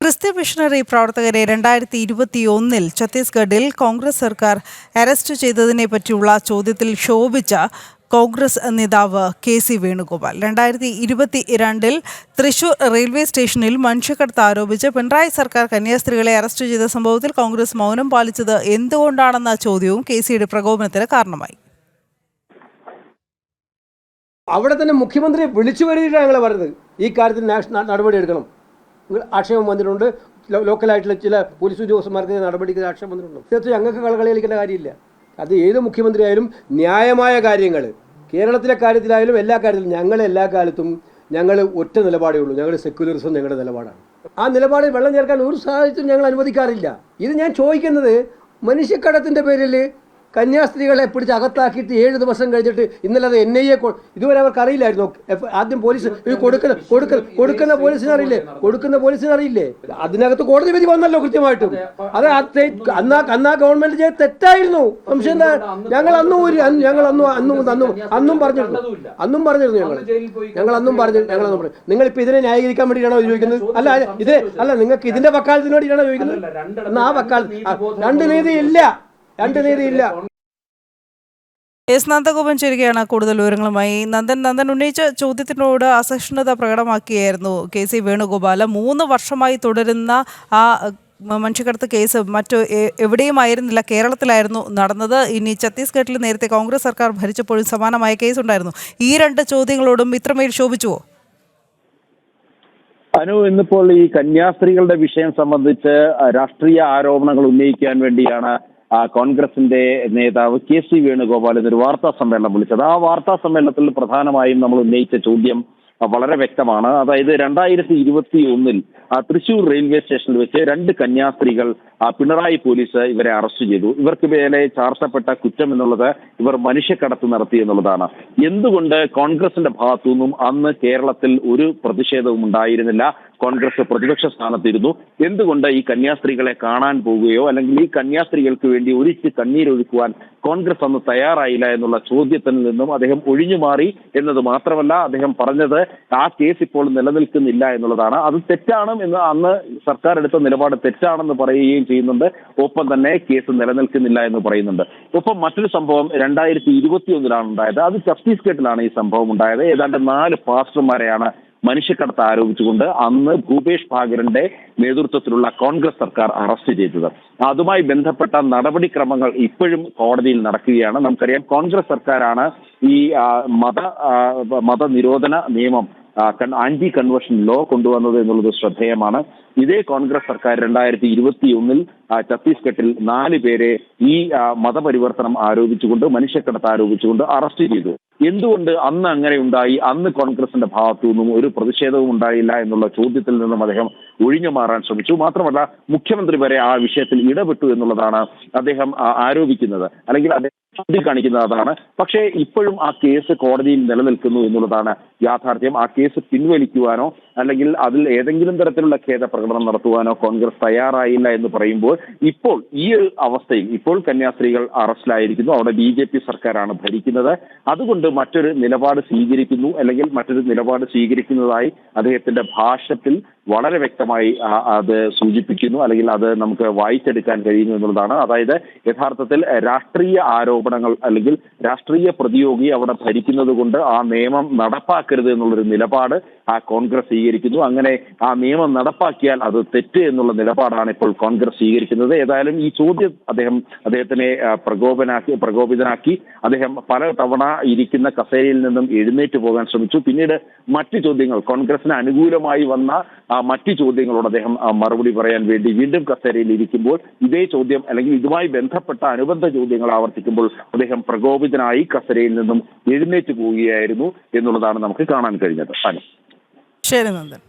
ക്രിസ്ത്യ മിഷണറി പ്രവർത്തകരെ രണ്ടായിരത്തി ഇരുപത്തി ഒന്നിൽ ഛത്തീസ്ഗഡിൽ കോൺഗ്രസ് സർക്കാർ അറസ്റ്റ് ചെയ്തതിനെ പറ്റിയുള്ള ചോദ്യത്തിൽ ശോഭിച്ച കോൺഗ്രസ് നേതാവ് കെ സി വേണുഗോപാൽ. രണ്ടായിരത്തി ഇരുപത്തി രണ്ടിൽ തൃശൂർ റെയിൽവേ സ്റ്റേഷനിൽ മനുഷ്യക്കടത്ത് ആരോപിച്ച് പിണറായി സർക്കാർ കന്യാസ്ത്രീകളെ അറസ്റ്റ് ചെയ്ത സംഭവത്തിൽ കോൺഗ്രസ് മൗനം പാലിച്ചത് എന്തുകൊണ്ടാണെന്ന ചോദ്യവും കെ സിയുടെ പ്രകോപനത്തിന് കാരണമായി. അവിടെ തന്നെ മുഖ്യമന്ത്രി വിളിച്ചു വരുത്തിയിട്ടാണ് ഞങ്ങൾ പറഞ്ഞത്. ഈ കാര്യത്തിൽ നാഷണൽ നടപടി എടുക്കണം. നിങ്ങൾ ആക്ഷേപം വന്നിട്ടുണ്ട്. ലോക്കലായിട്ടുള്ള ചില പോലീസ് ഉദ്യോഗസ്ഥന്മാർക്ക് നടപടിക്ക് ആക്ഷേപം വന്നിട്ടുണ്ട്. തീർച്ചയായും ഞങ്ങൾക്ക് കളകളി കാര്യമില്ല. അത് ഏത് മുഖ്യമന്ത്രി ആയാലും ന്യായമായ കാര്യങ്ങൾ. കേരളത്തിലെ കാര്യത്തിലായാലും എല്ലാ കാര്യത്തിലും ഞങ്ങൾ എല്ലാ കാലത്തും ഞങ്ങൾ ഒറ്റ നിലപാടേ ഉള്ളൂ. ഞങ്ങൾ സെക്യുലറിസം ഞങ്ങളുടെ നിലപാടാണ്. ആ നിലപാടിൽ വെള്ളം ചേർക്കാൻ ഒരു സാഹചര്യത്തിലും ഞങ്ങൾ അനുവദിക്കാറില്ല. ഇത് ഞാൻ ചോദിക്കുന്നത് മനുഷ്യക്കടത്തിന്റെ പേരിൽ കന്യാസ്ത്രീകളെ പിടിച്ച് അകത്താക്കിയിട്ട് ഏഴ് ദിവസം കഴിഞ്ഞിട്ട് ഇന്നലെ അത് എൻ ഐ എ ഇതുവരെ അവർക്ക് അറിയില്ലായിരുന്നു. ആദ്യം പോലീസ് കൊടുക്കുന്ന കൊടുക്കുന്ന കൊടുക്കുന്ന പോലീസിന് അറിയില്ലേ? കൊടുക്കുന്ന പോലീസിന് അറിയില്ലേ? അതിനകത്ത് കോടതി വിധി വന്നല്ലോ കൃത്യമായിട്ടും. അത് അന്നാ അന്നാ ഗവൺമെന്റ് ചെയ്ത് തെറ്റായിരുന്നു. സംശയം എന്താ? ഞങ്ങൾ അന്നും ഒരു ഞങ്ങൾ അന്നും അന്നും അന്നും അന്നും പറഞ്ഞിരുന്നു. അന്നും പറഞ്ഞിരുന്നു ഞങ്ങൾ. ഞങ്ങൾ അന്നും പറഞ്ഞു ഞങ്ങൾ അന്നും പറഞ്ഞു നിങ്ങൾ ഇപ്പൊ ഇതിനെ ന്യായീകരിക്കാൻ വേണ്ടിയിട്ടാണോ ചോദിക്കുന്നത്? അല്ല ഇത് അല്ല നിങ്ങൾക്ക് ഇതിന്റെ വക്കാലത്തിന് വേണ്ടിയിട്ടാണോ ചോദിക്കുന്നത്? ആ വക്കാൽ ആ, രണ്ട് നീതി ഇല്ല. രണ്ട് നീതിയില്ല. ഇല്ല എസ് നന്ദഗോപൻ ചേരുകയാണ് കൂടുതൽ വിവരങ്ങളുമായി. നന്ദൻ നന്ദൻ ഉന്നയിച്ച ചോദ്യത്തിനോട് അസഹിഷ്ണുത പ്രകടമാക്കിയായിരുന്നു കെ സി വേണുഗോപാൽ മൂന്ന് വർഷമായി തുടരുന്ന ആ മനുഷ്യക്കടത്ത് കേസ് മറ്റു എവിടെയും ആയിരുന്നില്ല കേരളത്തിലായിരുന്നു നടന്നത്. ഇനി ഛത്തീസ്ഗഡിൽ നേരത്തെ കോൺഗ്രസ് സർക്കാർ ഭരിച്ചപ്പോഴും സമാനമായ കേസ് ഉണ്ടായിരുന്നു ഈ രണ്ട് ചോദ്യങ്ങളോടും ഇത്രമേൽ ശോഭിച്ചുവോ? അനു ഇന്നിപ്പോൾ ഈ കന്യാസ്ത്രീകളുടെ വിഷയം സംബന്ധിച്ച് രാഷ്ട്രീയ ആരോപണങ്ങൾ ഉന്നയിക്കാൻ വേണ്ടിയാണ് കോൺഗ്രസിന്റെ നേതാവ് കെ സി വേണുഗോപാൽ എന്നൊരു വാർത്താ സമ്മേളനം വിളിച്ചത്. ആ വാർത്താ സമ്മേളനത്തിൽ പ്രധാനമായും നമ്മൾ ഉന്നയിച്ച ചോദ്യം വളരെ വ്യക്തമാണ്. അതായത് രണ്ടായിരത്തി ഇരുപത്തി ഒന്നിൽ തൃശൂർ റെയിൽവേ സ്റ്റേഷനിൽ വെച്ച് രണ്ട് കന്യാസ്ത്രീകൾ പിണറായി പോലീസ് ഇവരെ അറസ്റ്റ് ചെയ്തു. ഇവർക്ക് മേലെ ചാർത്തപ്പെട്ട കുറ്റം എന്നുള്ളത് ഇവർ മനുഷ്യക്കടത്ത് നടത്തി എന്നുള്ളതാണ്. എന്തുകൊണ്ട് കോൺഗ്രസിന്റെ ഭാഗത്തു നിന്നും അന്ന് കേരളത്തിൽ ഒരു പ്രതിഷേധവും ഉണ്ടായിരുന്നില്ല? കോൺഗ്രസ് പ്രതിപക്ഷ സ്ഥാനത്തിരുന്നു. എന്തുകൊണ്ട് ഈ കന്യാസ്ത്രീകളെ കാണാൻ പോവുകയോ അല്ലെങ്കിൽ ഈ കന്യാസ്ത്രീകൾക്ക് വേണ്ടി ഒരിച്ച് കണ്ണീരൊഴുക്കുവാൻ കോൺഗ്രസ് അന്ന് തയ്യാറായില്ല എന്നുള്ള ചോദ്യത്തിൽ നിന്നും അദ്ദേഹം ഒഴിഞ്ഞു മാറി എന്നത് മാത്രമല്ല അദ്ദേഹം പറഞ്ഞത് ആ കേസ് ഇപ്പോൾ നിലനിൽക്കുന്നില്ല എന്നുള്ളതാണ്. അത് തെറ്റാണ് എന്ന് അന്ന് സർക്കാർ എടുത്ത നിലപാട് തെറ്റാണെന്ന് പറയുകയും ചെയ്യുന്നുണ്ട്. ഒപ്പം തന്നെ കേസ് നിലനിൽക്കുന്നില്ല എന്ന് പറയുന്നുണ്ട്. ഒപ്പം മറ്റൊരു സംഭവം രണ്ടായിരത്തി ഇരുപത്തി ഒന്നിലാണ് ഉണ്ടായത്. അത് ഛത്തീസ്ഗഡിലാണ് ഈ സംഭവം ഉണ്ടായത്. ഏതാണ്ട് നാല് പാസ്റ്റർമാരെയാണ് മനുഷ്യക്കടത്ത് ആരോപിച്ചുകൊണ്ട് അന്ന് ഭൂപേഷ് ഭാഗറിന്റെ നേതൃത്വത്തിലുള്ള കോൺഗ്രസ് സർക്കാർ അറസ്റ്റ് ചെയ്തത്. അതുമായി ബന്ധപ്പെട്ട നടപടിക്രമങ്ങൾ ഇപ്പോഴും കോടതിയിൽ നടക്കുകയാണ്. നമുക്കറിയാം കോൺഗ്രസ് സർക്കാരാണ് ഈ മത മത നിരോധന മതനിരോധന നിയമം ആന്റി കൺവേർഷൻ ലോ കൊണ്ടുവന്നത് എന്നുള്ളത് ശ്രദ്ധേയമാണ്. ഇതേ കോൺഗ്രസ് സർക്കാർ രണ്ടായിരത്തി ഇരുപത്തി ഒന്നിൽ ഛത്തീസ്ഗഡിൽ നാല് പേരെ ഈ മതപരിവർത്തനം ആരോപിച്ചുകൊണ്ട് മനുഷ്യക്കടത്ത് ആരോപിച്ചുകൊണ്ട് അറസ്റ്റ് ചെയ്തു. എന്തുകൊണ്ട് അന്ന് അങ്ങനെ ഉണ്ടായി? അന്ന് കോൺഗ്രസിന്റെ ഭാഗത്തു നിന്നും ഒരു പ്രതിഷേധവും ഉണ്ടായില്ല എന്നുള്ള ചോദ്യത്തിൽ നിന്നും അദ്ദേഹം ഒഴിഞ്ഞു മാറാൻ ശ്രമിച്ചു. മാത്രമല്ല മുഖ്യമന്ത്രി വരെ ആ വിഷയത്തിൽ ഇടപെട്ടു എന്നുള്ളതാണ് അദ്ദേഹം ആരോപിക്കുന്നത്. അല്ലെങ്കിൽ അദ്ദേഹം ചൂണ്ടിക്കാണിക്കുന്നത് അതാണ് പക്ഷേ ഇപ്പോഴും ആ കേസ് കോടതിയിൽ നിലനിൽക്കുന്നു എന്നുള്ളതാണ് യാഥാർത്ഥ്യം. ആ കേസ് പിൻവലിക്കുവാനോ അല്ലെങ്കിൽ അതിൽ ഏതെങ്കിലും തരത്തിലുള്ള ഖേദ പ്രകടനം നടത്തുവാനോ കോൺഗ്രസ് തയ്യാറായില്ല എന്ന് പറയുമ്പോൾ ഇപ്പോൾ ഈ ഒരു അവസ്ഥയിൽ ഇപ്പോൾ കന്യാസ്ത്രീകൾ അറസ്റ്റിലായിരിക്കുന്നു. അവിടെ ബി ജെ പി സർക്കാരാണ് ഭരിക്കുന്നത്. അതുകൊണ്ട് മറ്റൊരു നിലപാട് സ്വീകരിക്കുന്നു. അല്ലെങ്കിൽ മറ്റൊരു നിലപാട് സ്വീകരിക്കുന്നതായി അദ്ദേഹത്തിന്റെ ഭാഷത്തിൽ വളരെ വ്യക്തമായി അത് സൂചിപ്പിക്കുന്നു അല്ലെങ്കിൽ അത് നമുക്ക് വായിച്ചെടുക്കാൻ കഴിയുന്നു എന്നുള്ളതാണ്. അതായത് യഥാർത്ഥത്തിൽ രാഷ്ട്രീയ ആരോപണങ്ങൾ അല്ലെങ്കിൽ രാഷ്ട്രീയ പ്രതിയോഗി അവിടെ ഭരിക്കുന്നത് കൊണ്ട് ആ നിയമം നടപ്പാക്കരുത് എന്നുള്ളൊരു നിലപാട് ആ കോൺഗ്രസ് സ്വീകരിക്കുന്നു. അങ്ങനെ ആ നിയമം നടപ്പാക്കിയാൽ അത് തെറ്റ് എന്നുള്ള നിലപാടാണ് ഇപ്പോൾ കോൺഗ്രസ് സ്വീകരിക്കുന്നത്. ഏതായാലും ഈ ചോദ്യം അദ്ദേഹം അദ്ദേഹത്തിനെ പ്രകോപനാക്കി പ്രകോപിതനാക്കി അദ്ദേഹം പല തവണ ഇരിക്കുന്ന കസേരയിൽ നിന്നും എഴുന്നേറ്റ് പോകാൻ ശ്രമിച്ചു. പിന്നീട് മറ്റു ചോദ്യങ്ങൾ കോൺഗ്രസിന് അനുകൂലമായി വന്ന മറ്റു ചോദ്യങ്ങളോട് അദ്ദേഹം മറുപടി പറയാൻ വേണ്ടി വീണ്ടും കസേരയിൽ ഇരിക്കുമ്പോൾ ഇതേ ചോദ്യം അല്ലെങ്കിൽ ഇതുമായി ബന്ധപ്പെട്ട അനുബന്ധ ചോദ്യങ്ങൾ ആവർത്തിക്കുമ്പോൾ അദ്ദേഹം പ്രകോപിതനായി കസേരയിൽ നിന്നും എഴുന്നേറ്റ് പോവുകയായിരുന്നു എന്നുള്ളതാണ് നമുക്ക് കാണാൻ കഴിഞ്ഞത്. ശരി നന്ദൻ.